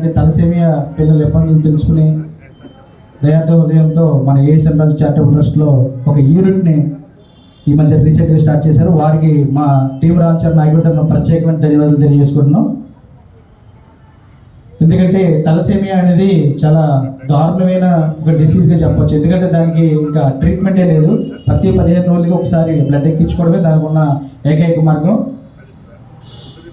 ఇలాంటి తలసేమియా పిల్లల ఇబ్బందులు తెలుసుకుని దయాతో హృదయంతో మన ఏ రాజు చారిటబుల్ ట్రస్ట్లో ఒక యూనిట్ని ఈ మధ్య రీసెంట్గా స్టార్ట్ చేశారు. వారికి మా టీం రాంచర్ నాయకుడి తరఫున ప్రత్యేకమైన ధన్యవాదాలు తెలియజేసుకుంటున్నాం. ఎందుకంటే తలసేమియా అనేది చాలా దారుణమైన ఒక డిసీజ్గా చెప్పొచ్చు. ఎందుకంటే దానికి ఇంకా ట్రీట్మెంటే లేదు. ప్రతి పదిహేను రోజులకి ఒకసారి బ్లడ్ ఎక్కించుకోవడమే దానికి ఉన్న ఏకైక మార్గం.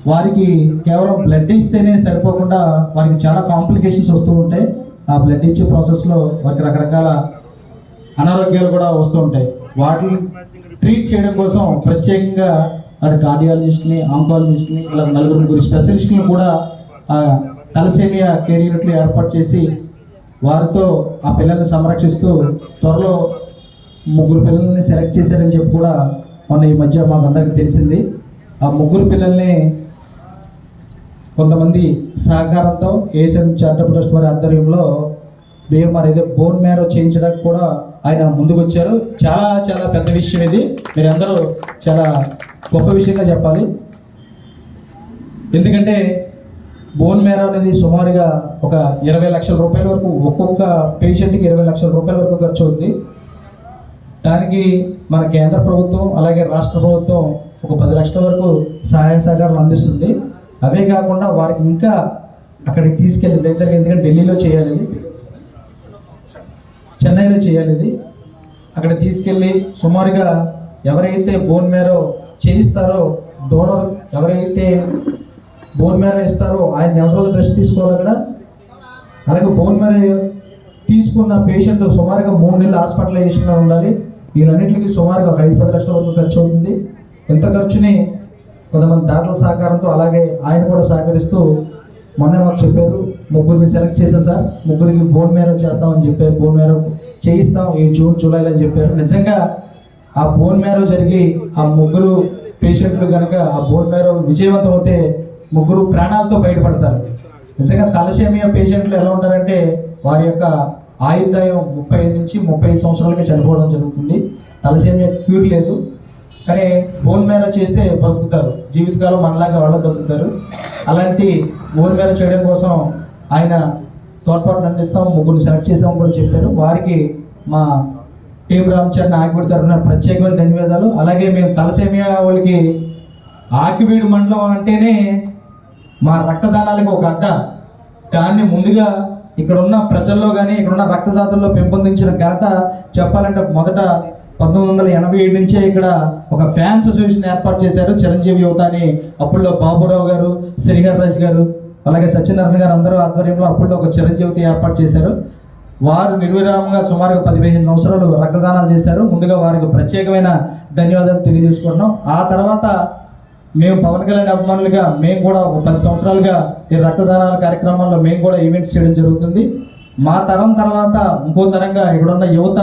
వారికి కేవలం బ్లడ్ ఇస్తేనే సరిపోకుండా వారికి చాలా కాంప్లికేషన్స్ వస్తూ ఉంటాయి. ఆ బ్లడ్ ఇచ్చే ప్రాసెస్లో వారికి రకరకాల అనారోగ్యాలు కూడా వస్తూ ఉంటాయి. వాటిని ట్రీట్ చేయడం కోసం ప్రత్యేకంగా అటు కార్డియాలజిస్ట్ని ఆంకాలజిస్ట్ని ఇలా నలుగురు ముగ్గురు స్పెషలిస్ట్ని కూడా ఆ తలసేమియా కేర్ యూనిట్లు ఏర్పాటు చేసి వారితో ఆ పిల్లల్ని సంరక్షిస్తూ త్వరలో ముగ్గురు పిల్లల్ని సెలెక్ట్ చేశారని చెప్పి కూడా మొన్న ఈ మధ్య మాకు అందరికీ తెలిసింది. ఆ ముగ్గురు పిల్లల్ని కొంతమంది సహకారంతో ఏషియన్ చారిటబుల్ ట్రస్ట్ వారి ఆధ్వర్యంలో బిఎంఆర్ ఏదో బోన్ మ్యారో చేయించడానికి కూడా ఆయన ముందుకు వచ్చారు చాలా చాలా పెద్ద విషయం ఇది. మీరందరూ చాలా గొప్ప విషయంగా చెప్పాలి. ఎందుకంటే బోన్ మేర అనేది సుమారుగా ఒక ఇరవై లక్షల రూపాయల వరకు ఒక్కొక్క పేషెంట్కి ఇరవై లక్షల రూపాయల వరకు ఖర్చు అవుతుంది దానికి మన కేంద్ర ప్రభుత్వం అలాగే రాష్ట్ర ప్రభుత్వం ఒక పది లక్షల వరకు సహాయ సహకారాలు అందిస్తుంది. అవే కాకుండా వారికి ఇంకా అక్కడికి తీసుకెళ్ళి దగ్గర ఎందుకంటే ఢిల్లీలో చేయాలి చెన్నైలో చేయాలి ఇది. అక్కడ తీసుకెళ్ళి సుమారుగా ఎవరైతే బోన్ మేరో చేయిస్తారో డోనర్ ఎవరైతే బోన్ మేరో ఇస్తారో ఆయన నెల రోజులు రెస్ట్ తీసుకోవాలి అక్కడ. అలాగే బోన్ మేరో తీసుకున్న పేషెంట్ సుమారుగా మూడు నెలలు హాస్పిటలైజేషన్లో ఉండాలి. వీరన్నింటికి సుమారుగా ఒక ఐదు పది లక్షల వరకు ఖర్చు అవుతుంది. ఎంత ఖర్చుని కొంతమంది దాతల సహకారంతో అలాగే ఆయన కూడా సహకరిస్తూ మొన్న మాకు చెప్పారు ముగ్గురిని సెలెక్ట్ చేశాను సార్. ముగ్గురికి బోన్ మేరో చేస్తామని చెప్పారు బోన్ మేరో చేయిస్తాం ఈ జూన్ జూలైలో అని చెప్పారు. నిజంగా ఆ బోన్ మేరో జరిగి ఆ ముగ్గురు పేషెంట్లు కనుక ఆ బోన్ మేరో విజయవంతం అవుతే ముగ్గురు ప్రాణాలతో బయటపడతారు. నిజంగా తలసేమియా పేషెంట్లు ఎలా ఉంటారంటే వారి యొక్క ఆయుర్దాయం ముప్పై ఐదు నుంచి ముప్పై ఐదు సంవత్సరాలకి చనిపోవడం జరుగుతుంది. తలసేమియా క్యూర్ లేదు. కానీ బోన్ మేర చేస్తే బ్రతుకుతారు. జీవితకాలం మనలాగా వాళ్ళు బ్రతుకుతారు. అలాంటి బోన్ మేర చేయడం కోసం ఆయన తోడ్పాటు అందిస్తాం ముగ్గురు సెలెక్ట్ చేసామని కూడా చెప్పారు. వారికి మా టీం రామచరణ్ ఆకివీడి తరఫున ప్రత్యేకమైన ధన్యవాదాలు. అలాగే మేము తలసేమియా వాళ్ళకి ఆకివీడు మండలం అంటేనే మా రక్తదానాలకు ఒక అడ్డ. దాన్ని ముందుగా ఇక్కడ ఉన్న ప్రజల్లో కానీ ఇక్కడ ఉన్న రక్తదాతల్లో పెంపొందించిన ఘనత చెప్పాలంటే మొదట పంతొమ్మిది వందల ఎనభై ఏడు నుంచే ఇక్కడ ఒక ఫ్యాన్స్ అసోసియేషన్ ఏర్పాటు చేశారు చిరంజీవి యువత అని. అప్పుల్లో బాబురావు గారు శ్రీహర్ రాజ్ గారు అలాగే సత్యనారాయణ గారు అందరూ ఆధ్వర్యంలో అప్పుల్లో ఒక చిరంజీవిత ఏర్పాటు చేశారు. వారు నిర్విరామంగా సుమారుగా పది పదిహేను సంవత్సరాలు రక్తదానాలు చేశారు. ముందుగా వారికి ప్రత్యేకమైన ధన్యవాదాలు తెలియజేసుకుంటున్నాం. ఆ తర్వాత మేము పవన్ కళ్యాణ్ అభిమానులుగా మేము కూడా ఒక పది సంవత్సరాలుగా ఈ రక్తదానాల కార్యక్రమాల్లో మేము కూడా ఈవెంట్స్ చేయడం జరుగుతుంది. మా తరం తర్వాత ఇంకో తరంగా ఇక్కడున్న యువత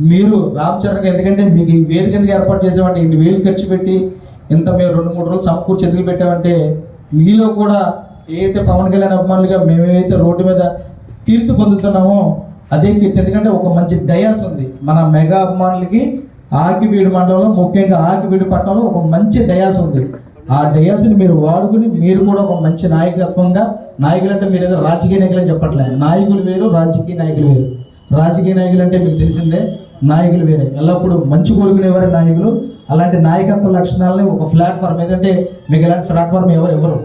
మీరు రామ్ చరణ్ ఎందుకంటే మీకు ఈ వేదిక ఎందుకు ఏర్పాటు చేసామంటే ఇన్ని వేలు ఖర్చు పెట్టి ఇంత మేము రెండు మూడు రోజులు సమకూర్చి ఎందుకు పెట్టామంటే మీలో కూడా ఏదైతే పవన్ కళ్యాణ్ అభిమానులుగా మేము రోడ్డు మీద కీర్తి పొందుతున్నామో అదే కీర్తి. ఎందుకంటే ఒక మంచి డయాస్ ఉంది. మన మెగా అభిమానులకి ఆకివీడు మండలంలో ముఖ్యంగా ఆకివీడు పట్టణంలో ఒక మంచి డయాస్ ఉంది. ఆ డయాస్ని మీరు వాడుకుని మీరు కూడా ఒక మంచి నాయకత్వంగా నాయకులు అంటే మీరు ఏదో రాజకీయ నాయకులు అని చెప్పట్లేదు. నాయకులు వేరు రాజకీయ నాయకులు వేరు. రాజకీయ నాయకులు అంటే మీకు తెలిసిందే నాయకులు వేరే. ఎల్లప్పుడూ మంచి కోరుకునేవారే నాయకులు. అలాంటి నాయకత్వ లక్షణాలని ఒక ప్లాట్ఫామ్ ఏదంటే మీకు ఇలాంటి ప్లాట్ఫామ్ ఎవరు ఎవరు?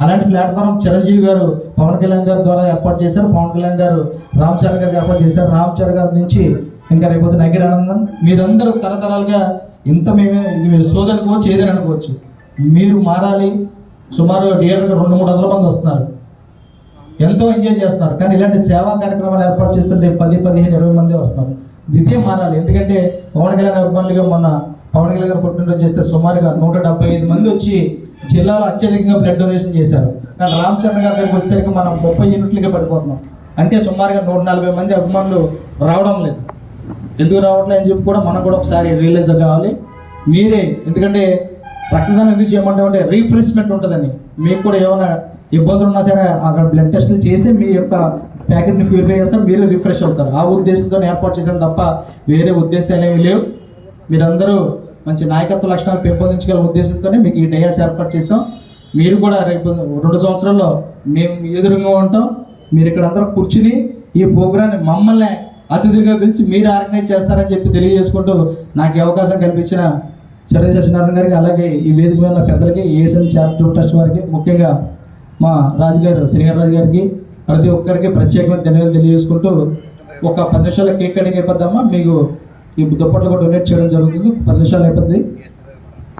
అలాంటి ప్లాట్ఫామ్ చిరంజీవి గారు పవన్ కళ్యాణ్ గారి ద్వారా ఏర్పాటు చేశారు. పవన్ కళ్యాణ్ గారు రామ్ చరణ్ గారు ఏర్పాటు చేశారు. రామ్ చరణ్ గారి నుంచి ఇంకా రేపు నగిరి ఆనందం మీరందరూ తరతరాలుగా ఇంత మేమే ఇది మీరు సోదరుకోవచ్చు ఏదని అనుకోవచ్చు. మీరు మారాలి. సుమారు థియేటర్కి రెండు మూడు వందల మంది వస్తున్నారు. ఎంతో ఎంజాయ్ చేస్తున్నారు. కానీ ఇలాంటి సేవా కార్యక్రమాలు ఏర్పాటు చేస్తుంటే పది పదిహేను ఇరవై మంది వస్తున్నారు ద్వితీయం మారాలి ఎందుకంటే పవన్ కళ్యాణ్ అభిమానులుగా మొన్న పవన్ కళ్యాణ్ గారు పుట్టినరోజు చేస్తే సుమారుగా నూట డెబ్బై ఐదు మంది వచ్చి జిల్లాలో అత్యధికంగా బ్లడ్ డొనేషన్ చేశారు. కానీ రామ్ చరణ్ గారి దగ్గరికి వచ్చేసరికి మనం ముప్పై యూనిట్లుగా పడిపోతున్నాం. అంటే సుమారుగా నూట నలభై మంది అభిమానులు రావడం లేదు. ఎందుకు రావట్లేదు అని చెప్పి కూడా మనం కూడా ఒకసారి రియలైజ్ కావాలి. మీరే ఎందుకంటే రక్తదానం ఎందుకు చేయమంటామంటే రీఫ్రెష్మెంట్ ఉంటుందని. మీకు కూడా ఏమైనా ఇబ్బందులు ఉన్నా సరే అక్కడ బ్లడ్ టెస్టులు చేసి మీ యొక్క ప్యాకెట్ని ప్యూరిఫై చేస్తారు మీరు రిఫ్రెష్ అవుతారు. ఆ ఉద్దేశంతో ఏర్పాటు చేశాను తప్ప వేరే ఉద్దేశాలు ఏమీ లేవు. మీరందరూ మంచి నాయకత్వ లక్షణాలు పెంపొందించగల ఉద్దేశంతోనే మీకు ఈ డయాస్ ఏర్పాటు చేసాం మీరు కూడా రేపు రెండు సంవత్సరాల్లో మేము ఎదురుగా ఉంటాం. మీరు ఇక్కడ అందరూ కూర్చుని ఈ ప్రోగ్రాన్ని మమ్మల్ని అతిథిగా పిలిచి మీరు ఆర్గనైజ్ చేస్తారని చెప్పి తెలియజేసుకుంటూ నాకు అవకాశం కల్పించిన చర్య సత్యనారాయణ గారికి అలాగే ఈ వేదిక మీద పెద్దలకి ఏఎస్ఎం చారిటబుల్ ట్రస్ట్ వారికి ముఖ్యంగా మా రాజుగారు శ్రీహర్ రాజు గారికి ప్రతి ఒక్కరికి ప్రత్యేకమైన ధన్యవాదాలు తెలియజేసుకుంటూ ఒక పది నిమిషాల కేక్ కటింగ్ అయిపోద్దామా మీకు ఈ దుప్పట్లు కూడా డొనేట్ చేయడం జరుగుతుంది. పది నిమిషాలు అయిపోద్ది.